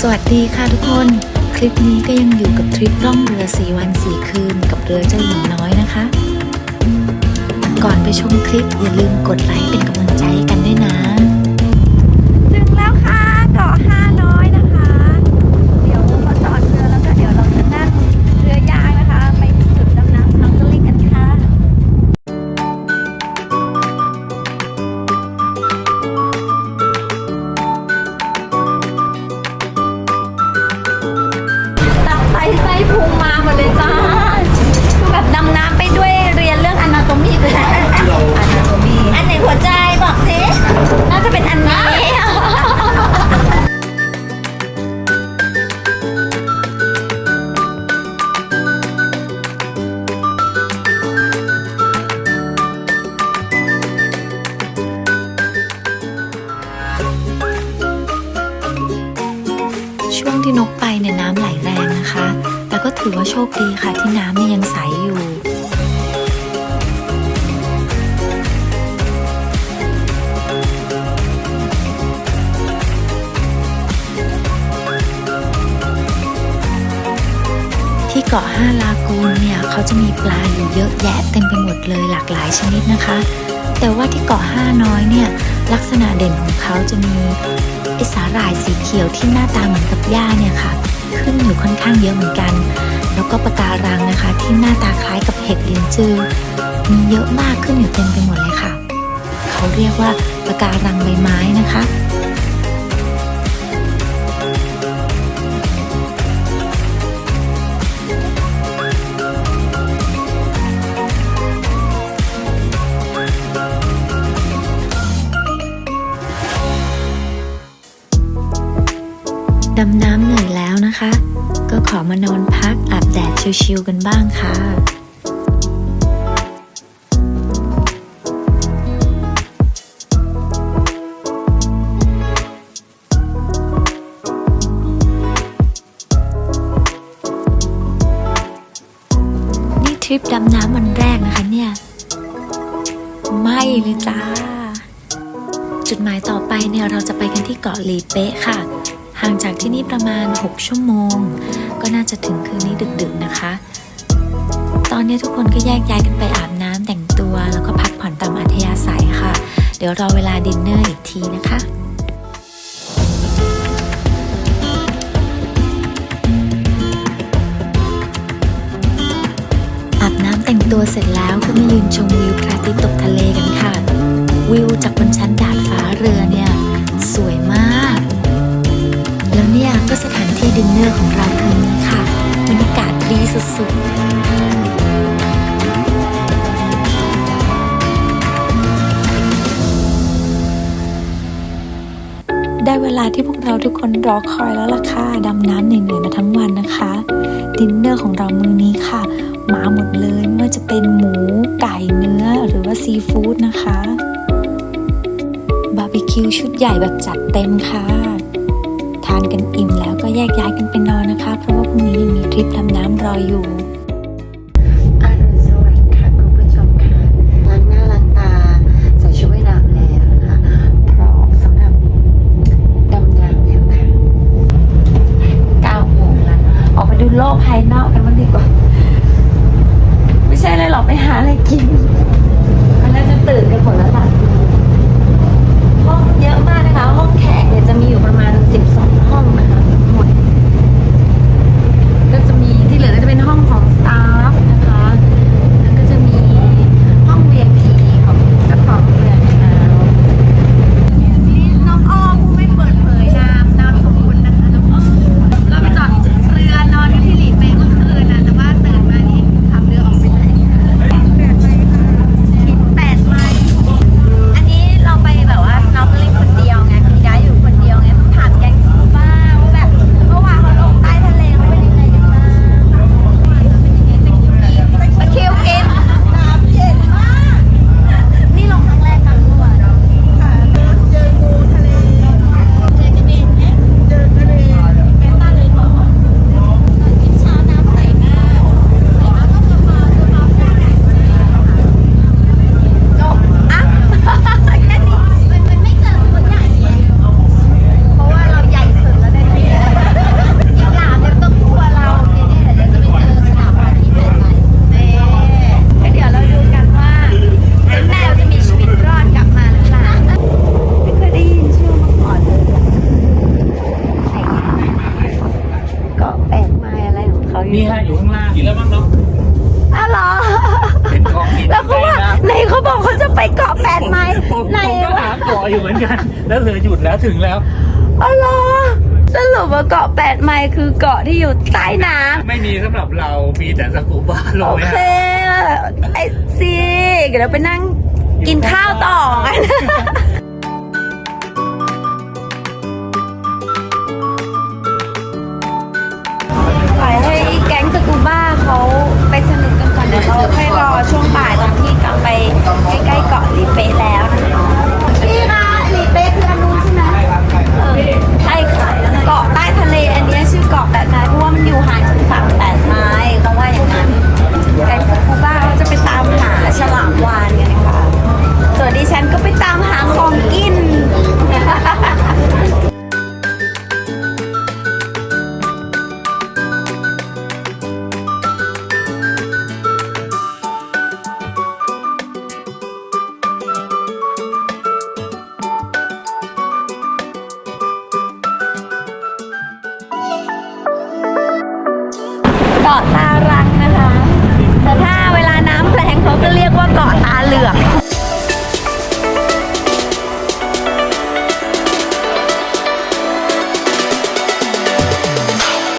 สวัสดีค่ะทุกคน คลิปนี้ก็ยังอยู่กับทริปล่องเรือ 4 วัน 4 คืน กับเรือเจ้าหญิงน้อยนะคะ ก่อนไปชมคลิปอย่าลืมกดไลค์เป็นกำลังใจกันด้วยนะ ก็ถือว่าโชคดีค่ะที่น้ำเนี่ยยังใสอยู่ที่เกาะห้าลากูนเนี่ยเขาจะมีปลาอยู่เยอะแยะเต็มไปหมดเลยหลากหลายชนิดนะคะ แต่ว่าที่เกาะห้าน้อยเนี่ยลักษณะเด่นของเขาจะมีไอสาหร่ายสีเขียวที่หน้าตาเหมือนกับหญ้าเนี่ยค่ะ ขึ้นอยู่ค่อนข้างเยอะเหมือนกัน แล้วก็ปะการังนะคะ ที่หน้าตาคล้ายกับเห็ดลินจือมีเยอะมากขึ้นอยู่เต็มไปหมดเลยค่ะ เขาเรียกว่าปะการังใบไม้นะคะดำน้ำเหนื่อยแล้ว นะคะ ก็ขอมานอนพักอาบแดดชิวๆกันบ้างค่ะนี่ทริปดำน้ำวันแรกนะคะเนี่ย ไม่เลยจ้า จุดหมายต่อไปเนี่ยเราจะไปกันที่เกาะหลีเป๊ะค่ะ ห่างจากที่นี่ประมาณ 6 ชั่วโมง ก็น่าจะถึงคืนนี้ดึกๆนะคะ ตอนนี้ทุกคนก็แยกย้ายกันไปอาบน้ำแต่งตัว แล้วก็พักผ่อนตามอัธยาศัยค่ะ เดี๋ยวรอเวลาดินเนอร์อีกทีนะคะอาบน้ำแต่งตัวเสร็จแล้วก็มายืนชมวิวพระอาทิตย์ตกทะเลกันค่ะ วิวจากบนชั้นดาด เนี่ยก็สถานที่ดินเนอร์ของเราคืนนี้ค่ะบรรยากาศดีสุดๆ ได้เวลาที่พวกเราทุกคนรอคอยแล้วล่ะค่ะ ดำน้ำเหนื่อยๆมาทั้งวันนะคะ ดินเนอร์ของเรามื้อนี้ค่ะ มาหมดเลยไม่ว่าจะเป็นหมูไก่เนื้อหรือว่าซีฟู้ดนะคะ บาร์บีคิวชุดใหญ่แบบจัดเต็มค่ะ ทานกันอิ่มแล้วก็แยกย้ายกันไปนอนนะคะ เพราะว่าพรุ่งนี้ยังมีทริปดำน้ำรออยู่อรุณสวัสดิ์ค่ะคุณผู้ชมค่ะล้างหน้าล้างตาใส่ชุดว่ายน้ำแล้วนะคะพร้อมสำหรับดำน้ำแล้วค่ะ9โมงแล้วออกไปดูโลกภายนอกกันบ้างดีกว่า ไม่ใช่เลยหรอกไปหาอะไรกินมันน่าจะตื่นกันหมดแล้วล่ะห้องเยอะมากนะคะ ห้องแขกเนี่ยจะมีอยู่ 12 ห้องนะ เขาอยู่นี่ฮะอยู่ข้างล่างกินแล้วบ้างเนาะอ้รอองแล้วเขาว่าไหนเขาบอกเขาจะไปเกาะแปดไม้ผมไหนก็หาเกาะอยู่เหมือนกัน แล้วเธอหยุดแล้วถึงแล้ว อ้าอสรุปว่าเกาะแปดไมล์คือเกาะที่อยู่ใต้น้ำ ไม่มีสำหรับเรามีแต่สกูบ้าโรโอเคไอซีเดี๋ยวเราไปนั่งกินข้าวต่อกัน เดี๋ยวเราค่อยรอช่วงบ่ายตอนที่กลับไปใกล้ๆเกาะลิเปะแล้ว 啊